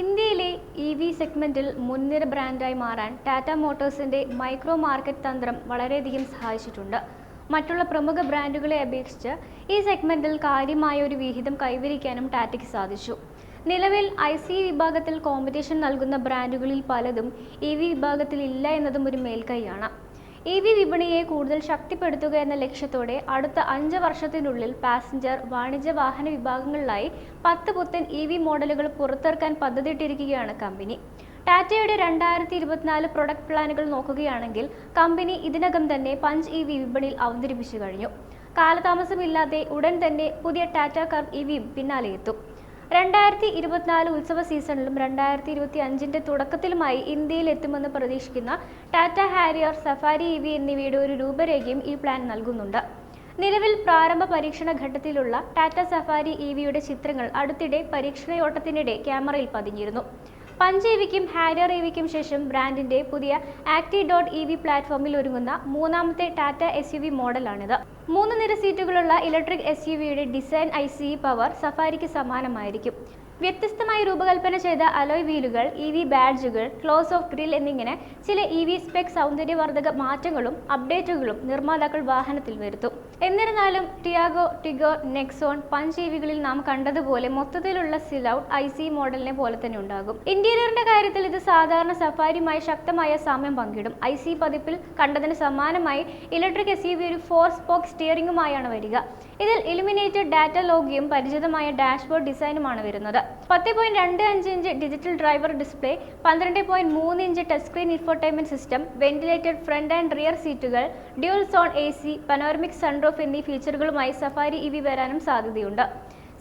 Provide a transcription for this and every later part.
ഇന്ത്യയിലെ E V സെഗ്മെന്റിൽ മുൻനിര ബ്രാൻഡായി മാറാൻ ടാറ്റ മോട്ടോഴ്സിന്റെ മൈക്രോ മാർക്കറ്റ് തന്ത്രം വളരെയധികം സഹായിച്ചിട്ടുണ്ട്. മറ്റുള്ള പ്രമുഖ ബ്രാൻഡുകളെ അപേക്ഷിച്ച് ഈ സെഗ്മെന്റിൽ കാര്യമായ ഒരു വിഹിതം കൈവരിക്കാനും ടാറ്റയ്ക്ക് സാധിച്ചു. നിലവിൽ ഐ സി വിഭാഗത്തിൽ കോമ്പറ്റീഷൻ നൽകുന്ന ബ്രാൻഡുകളിൽ പലതും ഇ വി വിഭാഗത്തിൽ ഇല്ല എന്നതും ഒരു മേൽക്കൈയാണ്. ഇ വി വിപണിയെ കൂടുതൽ ശക്തിപ്പെടുത്തുക എന്ന ലക്ഷ്യത്തോടെ അടുത്ത അഞ്ച് വർഷത്തിനുള്ളിൽ പാസഞ്ചർ വാണിജ്യ വാഹന വിഭാഗങ്ങളിലായി പത്ത് പുത്തൻ ഇ വി മോഡലുകൾ പുറത്തിറക്കാൻ പദ്ധതിയിട്ടിരിക്കുകയാണ് കമ്പനി. ടാറ്റയുടെ രണ്ടായിരത്തി ഇരുപത്തിനാല് പ്രൊഡക്റ്റ് പ്ലാനുകൾ നോക്കുകയാണെങ്കിൽ കമ്പനി ഇതിനകം തന്നെ പഞ്ച് ഇ വി വിപണിയിൽ അവതരിപ്പിച്ചു കഴിഞ്ഞു. കാലതാമസമില്ലാതെ ഉടൻ തന്നെ പുതിയ ടാറ്റ കർവ് ഇ വിയും പിന്നാലെ എത്തും രണ്ടായിരത്തി ഇരുപത്തിനാല് ഉത്സവ സീസണിലും രണ്ടായിരത്തി ഇരുപത്തി അഞ്ചിന്റെ തുടക്കത്തിലുമായി ഇന്ത്യയിൽ എത്തുമെന്ന് പ്രതീക്ഷിക്കുന്ന ടാറ്റ ഹാരിയർ സഫാരി ഇവി എന്നിവയുടെ ഒരു രൂപരേഖയും ഈ പ്ലാൻ നൽകുന്നുണ്ട്. നിലവിൽ പ്രാരംഭ പരീക്ഷണ ഘട്ടത്തിലുള്ള ടാറ്റ സഫാരി ഇവിയുടെ വിയുടെ ചിത്രങ്ങൾ അടുത്തിടെ പരീക്ഷണയോട്ടത്തിനിടെ ക്യാമറയിൽ പതിഞ്ഞിരുന്നു. പഞ്ച് ഇവിക്കും വിക്കും ഹാരിയർ ഇവിക്കും ശേഷം ബ്രാൻഡിന്റെ പുതിയ ആക്ടി ഡോട്ട് ഇ വി പ്ലാറ്റ്ഫോമിൽ ഒരുങ്ങുന്ന മൂന്നാമത്തെ ടാറ്റ എസ് യു വി മോഡലാണിത്. മൂന്ന് നിര സീറ്റുകളുള്ള ഇലക്ട്രിക് എസ് യു വിയുടെ ഡിസൈൻ ഐ സി പവർ സഫാരിക്ക് സമാനമായിരിക്കും. വ്യത്യസ്തമായി രൂപകൽപ്പന ചെയ്ത അലോയ് വീലുകൾ ഇ വി ബാഡ്ജുകൾ ക്ലോസ് ഓഫ് ഗ്രിൽ എന്നിങ്ങനെ ചില ഇ വി സ്പെക് സൗന്ദര്യവർദ്ധക മാറ്റങ്ങളും അപ്ഡേറ്റുകളും നിർമ്മാതാക്കൾ വാഹനത്തിൽ വരുത്തും. എന്നിരുന്നാലും Tiago Tigor Nexon Punch E വികളിൽ നാം കണ്ടതുപോലെ മൊത്തത്തിലുള്ള സിലൌട്ട് ഐ സി മോഡലിനെ പോലെ തന്നെ ഉണ്ടാകും. ഇന്റീരിയറിന്റെ കാര്യത്തിൽ ഇത് സാധാരണ സഫാരിയുമായി ശക്തമായ സാമ്യം പങ്കിടും. ഐ സി പതിപ്പിൽ കണ്ടതിന് സമാനമായി ഇലക്ട്രിക് എസ് യു വി ഒരു ഫോർ സ്പോക്ക് സ്റ്റിയറിംഗുമായാണ് വരിക. ഇതിൽ ഇലുമിനേറ്റഡ് ഡാറ്റ ലോഗിയും പരിചിതമായ ഡാഷ്ബോർഡ് ഡിസൈനുമാണ് വരുന്നത്. പത്ത് പോയിന്റ് രണ്ട് അഞ്ച് ഇഞ്ച് ഡിജിറ്റൽ ഡ്രൈവർ ഡിസ്പ്ലേ പന്ത്രണ്ട് പോയിന്റ് മൂന്ന് inch touch screen infotainment system ventilated front and rear സീറ്റുകൾ dual zone A C panoramic sunroof എന്നീ ഫീച്ചറുകളുമായി സഫാരി ഇവി വരാനും സാധ്യതയുണ്ട്.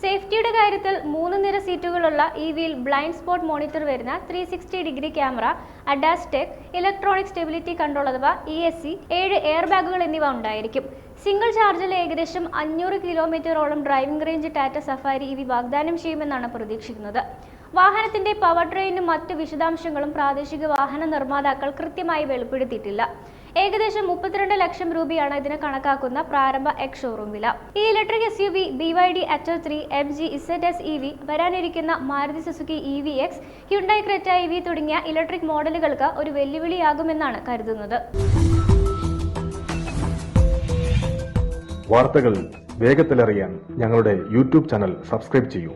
സേഫ്റ്റിയുടെ കാര്യത്തിൽ മൂന്ന് നിര സീറ്റുകളുള്ള ഇ വിയിൽ ബ്ലൈൻഡ് സ്പോട്ട് മോണിറ്റർ വരുന്ന three sixty degree camera ADAS tech electronic stability control അഥവാ ഇ എസ് സി ഏഴ് എയർ ബാഗുകൾ എന്നിവ ഉണ്ടായിരിക്കും. സിംഗിൾ ചാർജിൽ ഏകദേശം അഞ്ഞൂറ് കിലോമീറ്ററോളം driving range Tata Safari EV വാഗ്ദാനം ചെയ്യുമെന്നാണ് പ്രതീക്ഷിക്കുന്നത്. വാഹനത്തിന്റെ പവർ ട്രെയിനും മറ്റ് വിശദാംശങ്ങളും പ്രാദേശിക വാഹന നിർമ്മാതാക്കൾ കൃത്യമായി വെളിപ്പെടുത്തിയിട്ടില്ല. ഏകദേശം മുപ്പത്തിരണ്ട് ലക്ഷം രൂപയാണ് ഇതിന് കണക്കാക്കുന്ന പ്രാരംഭ എക്സ് ഷോറൂം വില. ഈ electric S U V B Y D Atto three M G Z S E V വരാനിരിക്കുന്ന Maruti Suzuki E V X Hyundai Creta E V തുടങ്ങിയ ഇലക്ട്രിക് മോഡലുകൾക്ക് ഒരു വെല്ലുവിളിയാകുമെന്നാണ് കരുതുന്നത്. വാർത്തകൾ വേഗത്തിലറിയാൻ ഞങ്ങളുടെ യൂട്യൂബ് ചാനൽ സബ്സ്ക്രൈബ് ചെയ്യൂ.